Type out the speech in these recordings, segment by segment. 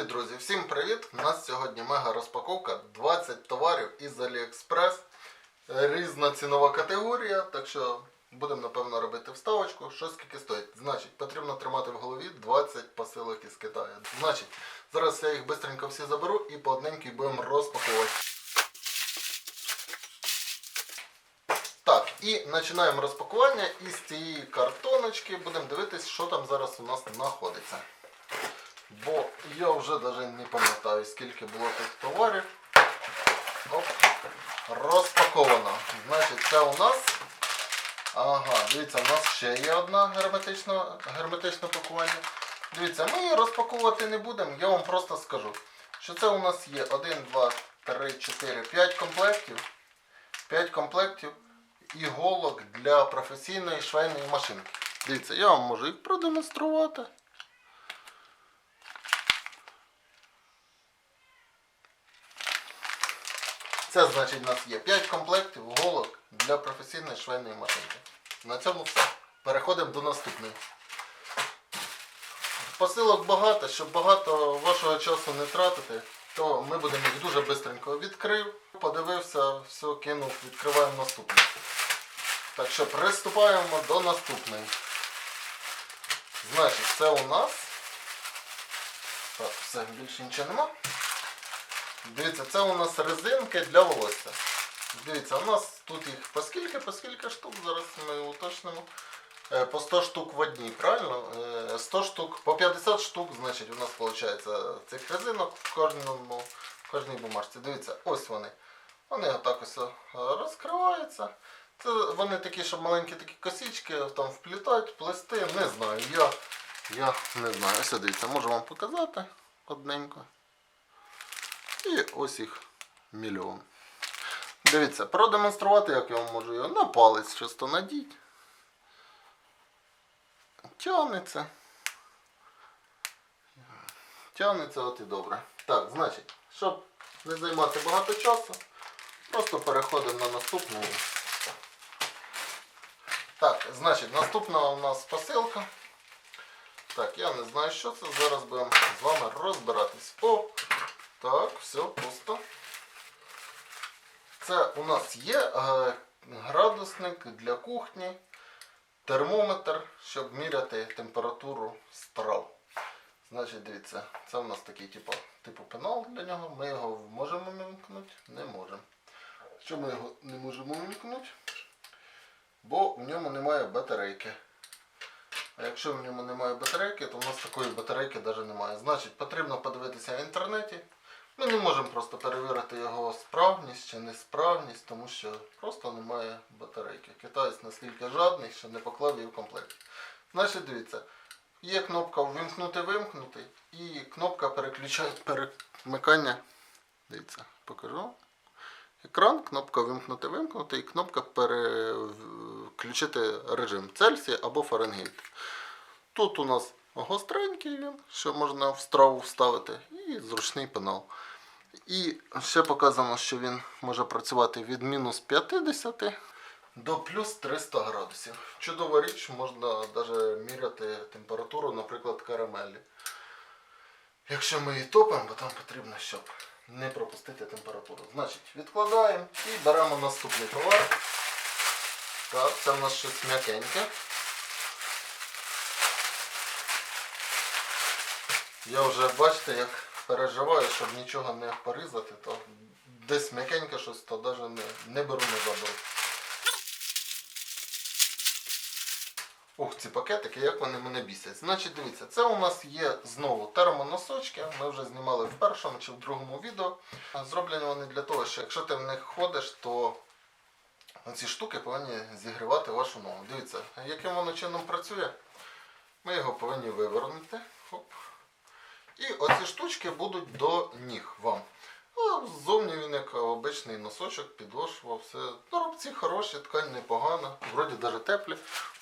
Любі друзі, всім привіт! У нас сьогодні мега розпаковка 20 товарів із AliExpress. Різна цінова категорія, так що будемо напевно робити вставочку. Що скільки стоїть? Значить, потрібно тримати в голові 20 посилок із Китаю. Значить, зараз я їх швидко всі заберу і по одненькій будемо розпаковувати. Так, і починаємо розпакування. Із цієї картоночки будемо дивитись, що там зараз у нас знаходиться. Бо я вже навіть не пам'ятаю, скільки було тих товарів. Оп. Розпаковано. Значить, це у нас. Ага, дивіться, у нас ще є одна герметичне, герметичне пакування. Дивіться, ми її розпаковувати не будемо, я вам просто скажу, що це у нас є 1, 2, 3, 4, 5 комплектів. 5 комплектів іголок для професійної швейної машинки. Дивіться, я вам можу їх продемонструвати. Це значить у нас є 5 комплектів голок для професійної швейної машинки. На цьому все. Переходимо до наступної. Посилок багато, щоб багато вашого часу не тратити, то ми будемо їх дуже швидко відкрив, подивився, все кинув, відкриваємо наступний. Так що приступаємо до наступної. Значить, це у нас. Так, все, більше нічого нема. Дивіться, це у нас резинки для волосся. Дивіться, у нас тут їх по скільки, по скільки штук, зараз ми уточнимо. Е, По 100 штук в одній, правильно? Е, 100 штук, по 50 штук, значить, у нас виходить цих резинок в кожному, в кожній бумажці. Дивіться, ось вони. Вони отак ось е, розкриваються. Це вони такі, щоб маленькі такі косички там вплітають, плести, не знаю. Я, я не знаю. Ось дивіться, можу вам показати одненько. І ось їх мільйон. Дивіться, продемонструвати, як я вам можу його на палець чисто надіть. Тягнеться. Тягнеться от і добре. Так, значить, щоб не займати багато часу, просто переходимо на наступну. Так, значить, наступна у нас посилка. Так, я не знаю, що це. Зараз будемо з вами розбиратись. О! Так, все пусто. Це у нас є е, градусник для кухні, термометр, щоб міряти температуру страв. Значить, дивіться, це у нас такий типу, типу пенал для нього. Ми його можемо вимкнути? Не можемо. Що ми його не можемо вимкнути? Бо в ньому немає батарейки. А якщо в ньому немає батарейки, то в нас такої батарейки навіть немає. Значить, потрібно подивитися в інтернеті. Ми не можемо просто перевірити його справність чи несправність, тому що просто немає батарейки. Китаєць наскільки жадний, що не поклав її в комплект. Значить, дивіться, є кнопка вимкнути-вимкнути і кнопка переключання, перемикання. Дивіться, покажу. Екран, кнопка вимкнути-вимкнути і кнопка переключити режим Цельсія або Фаренгейт. Тут у нас гостренький він, що можна в страву вставити, і зручний пенал. І ще показано, що він може працювати від мінус 50 до плюс 300 градусів. Чудова річ, можна навіть міряти температуру, наприклад, карамелі. Якщо ми її топимо, бо там потрібно, щоб не пропустити температуру. Значить, відкладаємо і беремо наступний товар. Так, це в нас щось м'якеньке. Я вже бачите, як переживаю, щоб нічого не порізати, то десь м'якеньке щось, то навіть не, не беру, не заберу. Ух, ці пакетики, як вони мене бісять. Значить, дивіться, це у нас є знову термоносочки. Ми вже знімали в першому чи в другому відео. Зроблені вони для того, що якщо ти в них ходиш, то ці штуки повинні зігрівати вашу ногу. Дивіться, яким воно чином працює. Ми його повинні вивернути. Хоп. І оці штучки будуть до ніг вам. А ззовні він як обичний носочок, підошва, все. Коробці хороші, ткань непогана, вроді навіть теплі.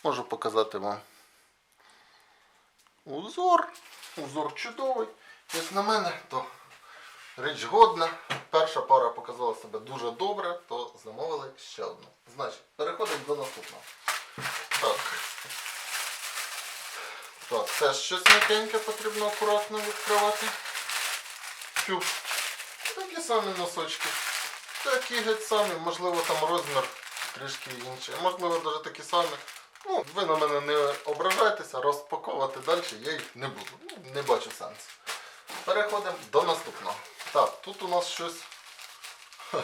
Можу показати вам узор. Узор чудовий. Як на мене, то річ годна. Перша пара показала себе дуже добре, то замовили ще одну. Значить, переходимо до наступного. Так. Так, теж щось м'якеньке потрібно акуратно відкривати. Тю. Такі самі носочки. Такі геть самі, можливо, там розмір трішки інший, можливо, навіть такі самі. Ну, ви на мене не ображайтеся, розпаковувати далі я їх не буду. Ну, не бачу сенсу. Переходимо до наступного. Так, тут у нас щось.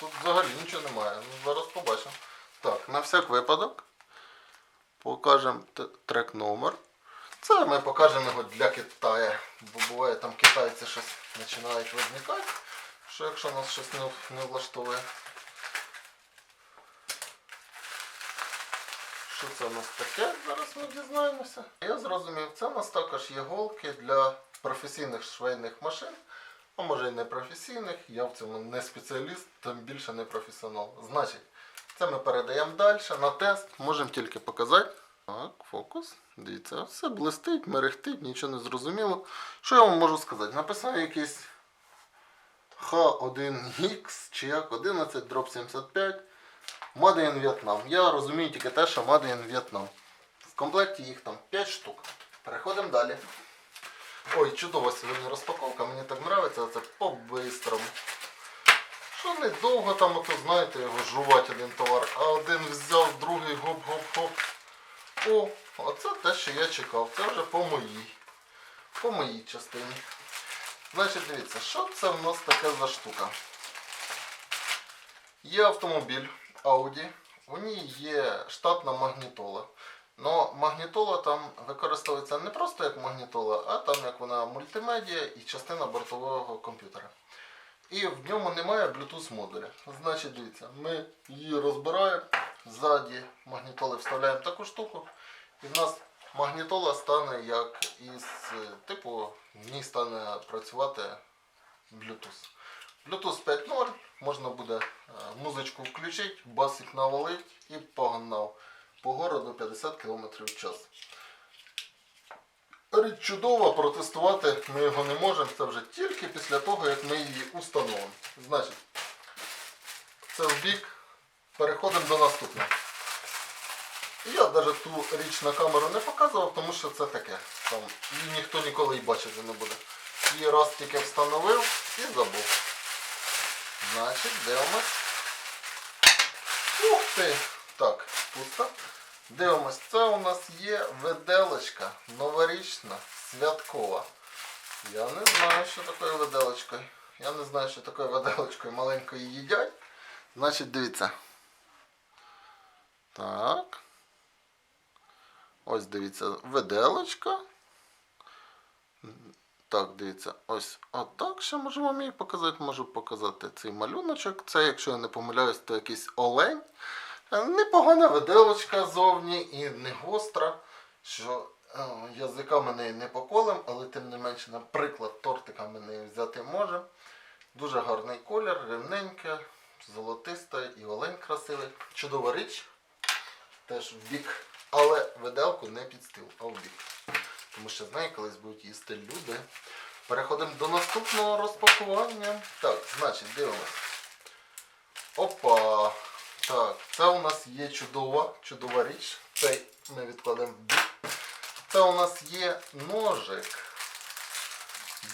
Тут взагалі нічого немає. Ну, зараз побачимо. Так, на всяк випадок покажемо трек номер. Це ми покажемо його для Китаю. Бо буває там китайці щось починають визникати. Що якщо нас щось не, не влаштовує. Що це у нас таке? Зараз ми дізнаємося. Я зрозумів, це у нас також є голки для професійних швейних машин. А може і не професійних. Я в цьому не спеціаліст, тим більше не професіонал. Значить, це ми передаємо далі на тест. Можемо тільки показати. Так, фокус. Дивіться, все блистить, мерехтить, нічого не зрозуміло. Що я вам можу сказати? Написав якийсь H1X чи як 11 дроп 75. Made in Vietnam. Я розумію тільки те, що Made in Vietnam. В комплекті їх там 5 штук. Переходимо далі. Ой, чудова сьогодні розпаковка, мені так подобається, це по-бистрому. Що недовго там, ото, знаєте, його жувати один товар, а один взяв, другий гоп-гоп-гоп. О, оце те, що я чекав. Це вже по моїй. По моїй частині. Значить, дивіться, що це в нас таке за штука? Є автомобіль Audi, у ній є штатна магнітола. Но магнітола там використовується не просто як магнітола, а там як вона мультимедіа і частина бортового комп'ютера. І в ньому немає Bluetooth модуля. Значить, дивіться, ми її розбираємо, ззаді магнітоли вставляємо таку штуку, і в нас магнітола стане як із типу, в ній стане працювати Bluetooth. Bluetooth 5.0, можна буде е, музичку включити, басик навалить і погнав по городу 50 км в час. Річ чудова, протестувати ми його не можемо, це вже тільки після того, як ми її установимо. Значить, це в бік. Переходимо до наступного. Я навіть ту річ на камеру не показував, тому що це таке. Там її ніхто ніколи і бачити не буде. Її раз тільки встановив і забув. Значить, дивимось. Ух ти! Так, пусто. Дивимось, це у нас є виделочка новорічна, святкова. Я не знаю, що таке виделочкою. Я не знаю, що таке виделочкою маленькою їдять. Значить, дивіться. Так. Ось дивіться, виделочка. Так, дивіться, ось отак ще можу вам її показати. Можу показати цей малюночок. Це, якщо я не помиляюсь, то якийсь олень. Непогана виделочка зовні і не гостра, що е, язика ми неї не поколем, але тим не менше, наприклад, тортика ми неї взяти можемо. Дуже гарний колір, рівненьке, золотиста і олень красивий. Чудова річ. Теж в бік. Але виделку не під стіл, а в бік. Тому що з неї колись будуть їсти люди. Переходимо до наступного розпакування. Так, значить, дивимось. Опа! Так, це у нас є чудова, чудова річ. Цей ми відкладемо. Це у нас є ножик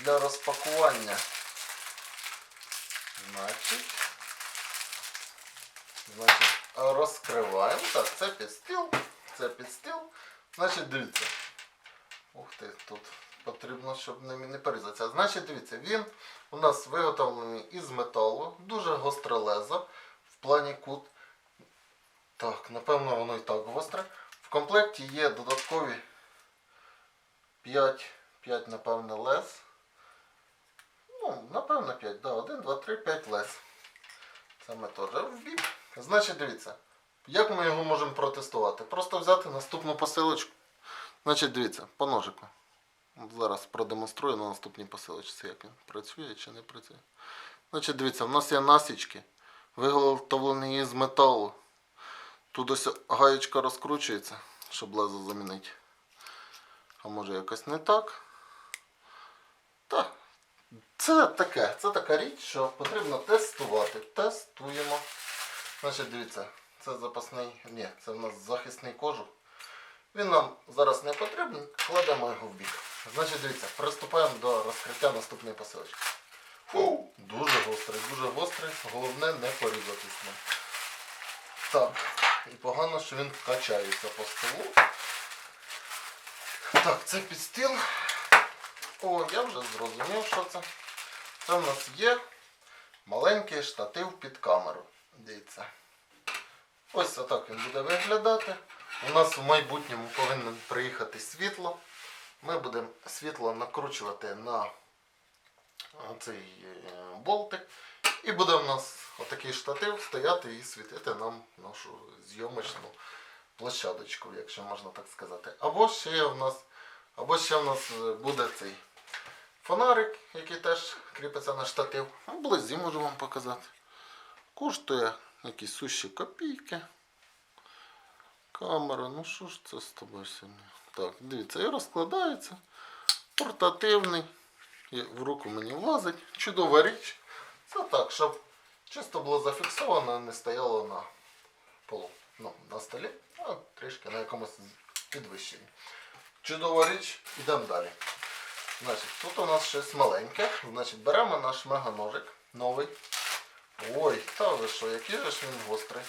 для розпакування. Значить, значить, розкриваємо. Так, це під стіл, це під стіл. Значить, дивіться. Ух ти, тут потрібно, щоб не, не порізатися. Значить, дивіться, він у нас виготовлений із металу, дуже гостре лезо в плані кут. Так, напевно, воно і так гостре. В комплекті є додаткові 5, 5 напевно, лез. Ну, напевно 5, да, 1, 2, 3, 5 лез. Це ми теж в. Значить, дивіться, як ми його можемо протестувати? Просто взяти наступну посилочку. Значить, дивіться, по ножику. Зараз продемонструю на наступній посилочці, як він працює чи не працює. Значить, дивіться, в нас є насічки, виготовлені із металу. Тут ось гаєчка розкручується, щоб лезо замінити. А може якось не так. Так. Це таке, це така річ, що потрібно тестувати. Тестуємо. Значить, дивіться, це запасний. Ні, це в нас захисний кожух. Він нам зараз не потрібен, кладемо його в бік. Значить, дивіться, приступаємо до розкриття наступної посилочки. Фу, дуже гострий, дуже гострий. Головне не порізатись. Так, і погано, що він качається по столу. Так, це підстіл. О, я вже зрозумів, що це. Це в нас є маленький штатив під камеру. Дивіться. Ось отак він буде виглядати. У нас в майбутньому повинно приїхати світло. Ми будемо світло накручувати на цей е, болтик. І буде в нас отакий штатив стояти і світити нам нашу зйомочну площадочку, якщо можна так сказати. Або ще в нас, або ще в нас е, буде цей фонарик, який теж кріпиться на штатив. А Вблизі можу вам показати. Коштує якісь сущі копійки. Камера, ну що ж це з тобою сьогодні? Так, дивіться, і розкладається. Портативний. І в руку мені влазить. Чудова річ. Це так, щоб чисто було зафіксовано, не стояло на полу. Ну, на столі, а трішки на якомусь підвищенні. Чудова річ, йдемо далі. Значить, тут у нас щось маленьке. Значить, беремо наш меганожик новий. Ой, та ви що, який же ж він гострий.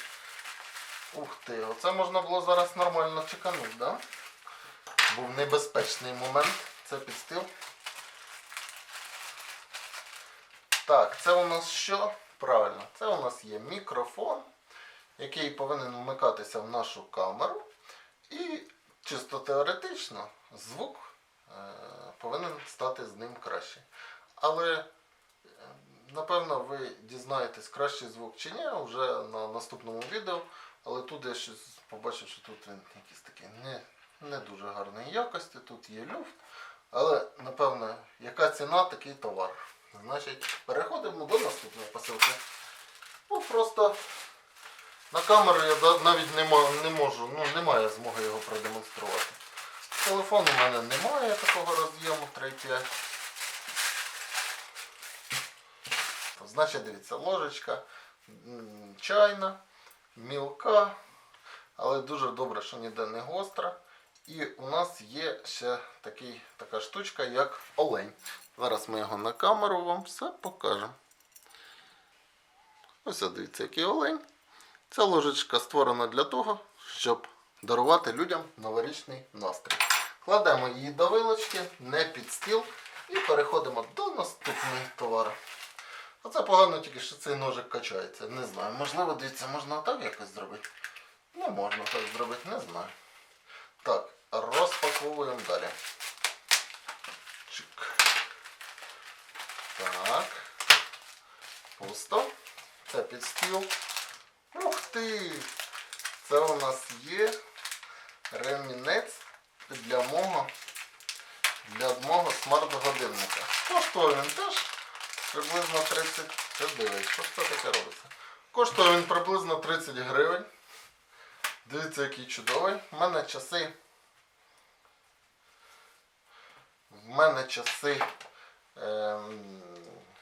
Ух ти, оце можна було зараз нормально чеканути, да? Був небезпечний момент. Це підстил. Так, це у нас що? Правильно, це у нас є мікрофон, який повинен вмикатися в нашу камеру. І чисто теоретично звук е, повинен стати з ним краще. Але е, напевно ви дізнаєтесь кращий звук чи ні вже на наступному відео. Але тут я щось побачив, що тут він якийсь такий не, не дуже гарної якості, тут є люфт. Але, напевно, яка ціна, такий товар. Значить, переходимо до наступної посилки. Ну, просто на камеру я навіть не, не можу, ну немає змоги його продемонструвати. Телефон у мене немає такого роз'єму 3.5. Значить, дивіться, ложечка чайна, мілка, але дуже добре, що ніде не гостра. І у нас є ще такий, така штучка, як олень. Зараз ми його на камеру вам все покажемо. Ось дивіться, який олень. Ця ложечка створена для того, щоб дарувати людям новорічний настрій. Кладемо її до вилочки, не під стіл, і переходимо до наступного товару. Оце погано тільки, що цей ножик качається. Не знаю. Можливо, дивіться, можна так якось зробити. Ну, можна так зробити, не знаю. Так, розпаковуємо далі. Так. Пусто. Це під стіл. Ух ти! Це у нас є ремінець для мого для мого смарт-годинника. Коштує він теж приблизно 30. Це дивись, що це таке робиться? Коштує він приблизно 30 гривень. Дивіться, який чудовий. У мене часи. В мене часи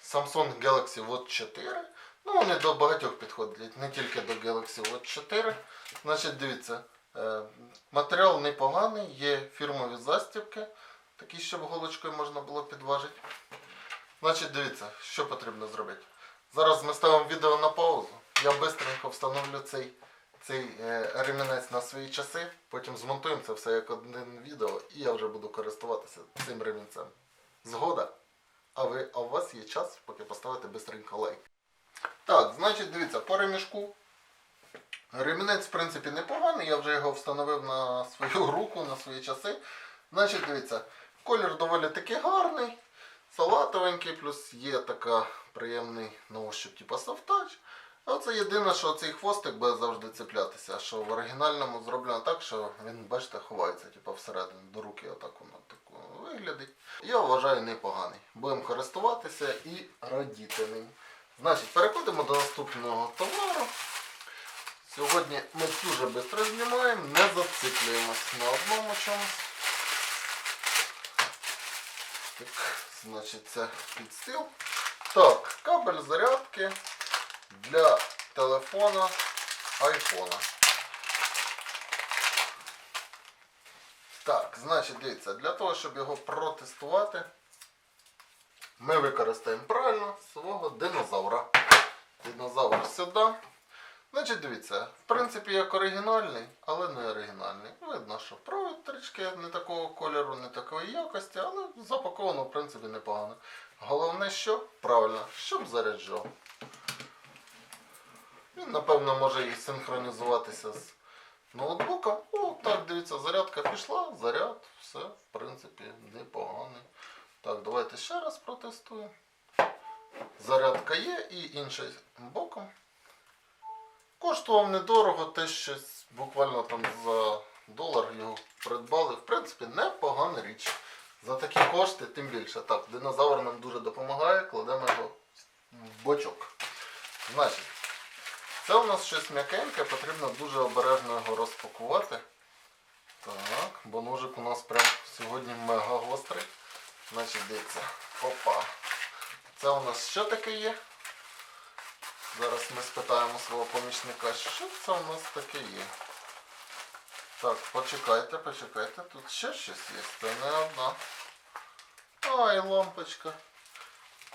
Samsung Galaxy Watch 4. Ну, вони до багатьох підходять, не тільки до Galaxy Watch 4. Значить, дивіться, е, матеріал непоганий, є фірмові застібки, такі, щоб голочкою можна було підважити. Значить, дивіться, що потрібно зробити. Зараз ми ставимо відео на паузу. Я швидко встановлю цей, цей е, ремінець на свої часи, потім змонтуємо це все як одне відео, і я вже буду користуватися цим ремінцем. Згода? А ви, а у вас є час, поки поставити бистренько лайк. Так, значить, дивіться, по ремішку. Ремінець, в принципі, непоганий, я вже його встановив на свою руку, на свої часи. Значить, дивіться, колір доволі таки гарний, салатовенький, плюс є така приємний на ощуп, типу софтач. А це єдине, що цей хвостик буде завжди цеплятися, що в оригінальному зроблено так, що він, бачите, ховається, типу всередину до руки, отак воно виглядить. Я вважаю непоганий. Будемо користуватися і радіти ним. Значить, переходимо до наступного товару. Сьогодні ми дуже швидко знімаємо, не зациклюємось на одному чомусь. Так, значить, це підстил. Так, кабель зарядки для телефона айфона. Так, значить, дивіться, для того, щоб його протестувати, ми використаємо правильно свого динозавра. Динозавр сюди. Значить, дивіться, в принципі, як оригінальний, але не оригінальний. Видно, що провід трішки не такого кольору, не такої якості, але запаковано, в принципі, непогано. Головне, що правильно, щоб заряджав. Він, напевно, може і синхронізуватися з ноутбуком. О, так, дивіться, зарядка пішла, заряд, все, в принципі, непоганий. Так, давайте ще раз протестуємо. Зарядка є і іншим боком. Коштував недорого, те щось буквально там за долар його придбали. В принципі, непогана річ. За такі кошти, тим більше. Так, динозавр нам дуже допомагає, кладемо його в бочок. Значить, це у нас щось м'якеньке, потрібно дуже обережно його розпакувати. Так, бо ножик у нас прям сьогодні мега гострий. Значить, дивіться. Опа. Це у нас що таке є? Зараз ми спитаємо свого помічника, що це у нас таке є. Так, почекайте, почекайте, тут ще щось є, це не одна. І лампочка.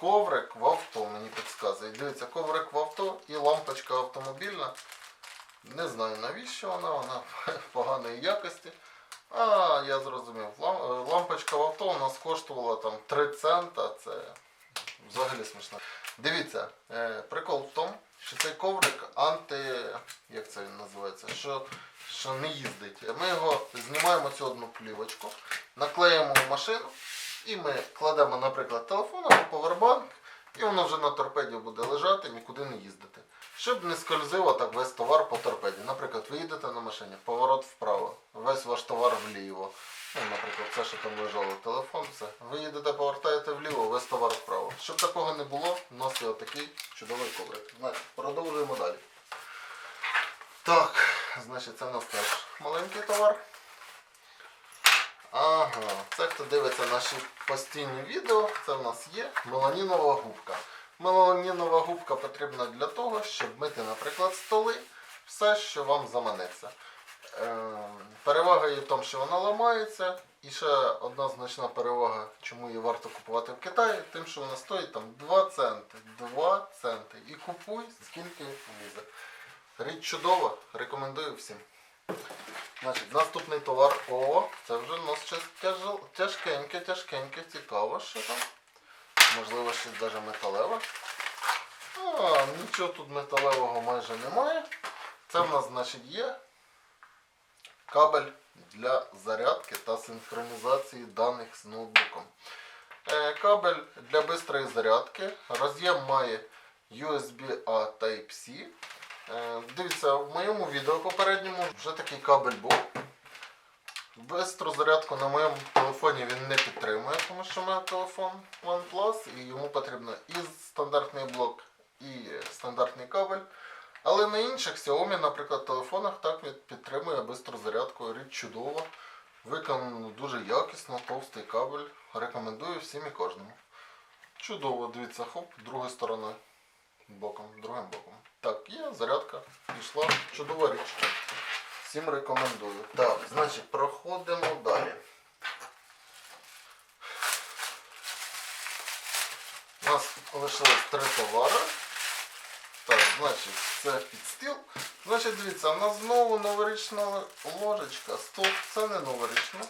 Коврик в авто мені підказує. Дивіться, коврик в авто і лампочка автомобільна. Не знаю навіщо вона, вона поганої якості. А, я зрозумів. Е, Лампочка в авто у нас коштувала там 3 цента. Це взагалі смішно. Дивіться, е, прикол в тому, що цей коврик анти. як це він називається? Що, що не їздить. Ми його знімаємо цю одну плівочку, наклеїмо в машину і ми кладемо, наприклад, телефон або повербанк, і воно вже на торпеді буде лежати, нікуди не їздити. Щоб не скользило так весь товар по торпеді. Наприклад, ви їдете на машині, поворот вправо, весь ваш товар вліво. Ну, наприклад, все, що там лежало, телефон, все. Ви їдете, повертаєте вліво, весь товар вправо. Щоб такого не було, є отакий чудовий коврик. Значить, продовжуємо далі. Так, значить, це у нас теж маленький товар. Ага, це хто дивиться наші постійні відео, це в нас є меланінова губка. Меланінова губка потрібна для того, щоб мити, наприклад, столи, все, що вам заманеться. Ем, Перевага її в тому, що вона ламається. І ще одна значна перевага, чому її варто купувати в Китаї, тим, що вона стоїть там 2 центи. 2 центи. І купуй, скільки влізе. Річ чудова, рекомендую всім. Значить, наступний товар. О, це вже у нас тяжкеньке, тяжкеньке, цікаво, що там. Можливо, щось навіть металеве. А, нічого тут металевого майже немає. Це в нас, значить, є кабель для зарядки та синхронізації даних з ноутбуком. Е, Кабель для швидкої зарядки. Роз'єм має USB-A Type-C. Е, Дивіться, в моєму відео попередньому вже такий кабель був. Бистру зарядку на моєму телефоні він не підтримує, тому що в мене телефон OnePlus і йому потрібно і стандартний блок, і стандартний кабель. Але на інших Xiaomi, наприклад, телефонах так підтримує бистру зарядку. Річ чудова. Виконано дуже якісно, товстий кабель. Рекомендую всім і кожному. Чудово, дивіться, хоп, другою стороною. Боком, другим боком. Так, є зарядка. Пішла. Чудова річ. Всім рекомендую. Так, значить, проходимо далі. У нас лишилось три товари. Так, значить, це під стіл. Значить, дивіться, у нас знову новорічна ложечка. Стоп, це не новорічна.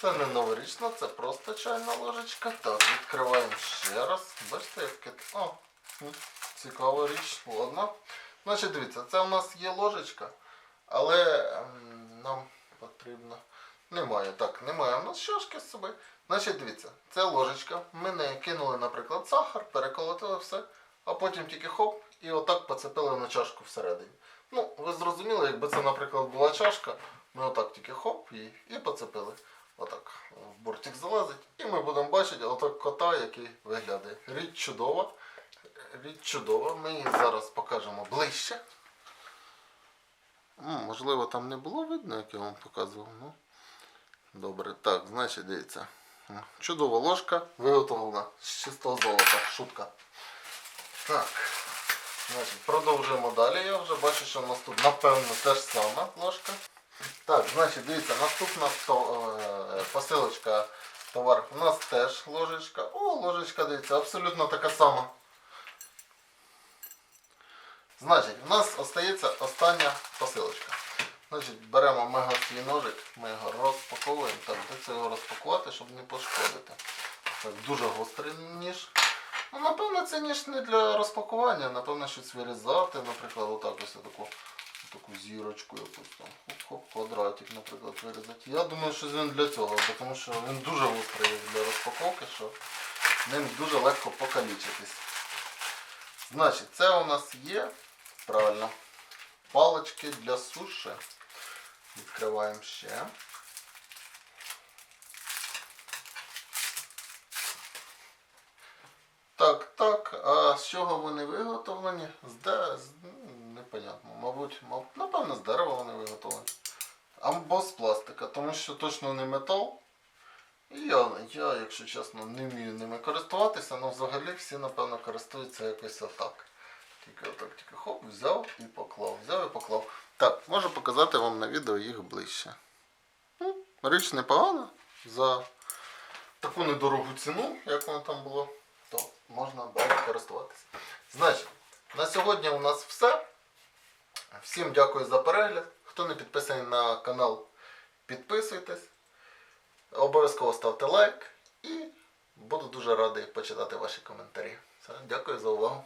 Це не новорічна, це просто чайна ложечка. Так, відкриваємо ще раз. Бачите, як. О, цікава річ. Ладно. Значить, дивіться, це у нас є ложечка, але нам потрібно. Немає, так, немає у нас чашки з собою. Значить, дивіться, це ложечка. Ми нею кинули, наприклад, сахар, переколотили все, а потім тільки хоп, і отак поцепили на чашку всередині. Ну, ви зрозуміли, якби це, наприклад, була чашка, ми отак тільки хоп і, і поцепили. Отак в бортик залазить. І ми будемо бачити отак кота, який виглядає. Річ чудова. Чудова. Ми її зараз покажемо ближче. Можливо, там не було видно, як я вам показував. Ну, добре. Так, значить, дивіться. Чудова ложка виготовлена з чистого золота. Шутка. Так. Значить, продовжуємо далі. Я вже бачу, що у нас тут, напевно, те ж сама ложка. Так, значить, дивіться, наступна то, е, посилочка товар. У нас теж ложечка. О, ложечка, дивіться, абсолютно така сама. Значить, у нас остається остання посилочка. Значить, беремо мега ножик, ми його розпаковуємо. Так, де це його розпакувати, щоб не пошкодити. Так, дуже гострий ніж. Ну, напевно, це ніж не для розпакування, напевно, щось вирізати, наприклад, отак ось таку, таку зірочку якусь там. Хоп-хоп, квадратик, наприклад, вирізати. Я думаю, що він для цього, тому що він дуже гострий для розпаковки, що ним дуже легко покалічитись. Значить, це у нас є, правильно, палички для суші. Відкриваємо ще. Так, так. А з чого вони виготовлені? З де? З... Непонятно. Мабуть, маб... напевно, з дерева вони виготовлені. Або з пластика, тому що точно не метал. І я, я, якщо чесно, не вмію ними користуватися, але взагалі всі, напевно, користуються якось отак. Тільки отак, тільки хоп, взяв і поклав. Взяв і поклав. Так, можу показати вам на відео їх ближче. Ну, річ непогана. За таку недорогу ціну, як воно там було, то можна далі користуватися. Значить, на сьогодні у нас все. Всім дякую за перегляд. Хто не підписаний на канал, підписуйтесь. Обов'язково ставте лайк і буду дуже радий почитати ваші коментарі. Все, дякую за увагу.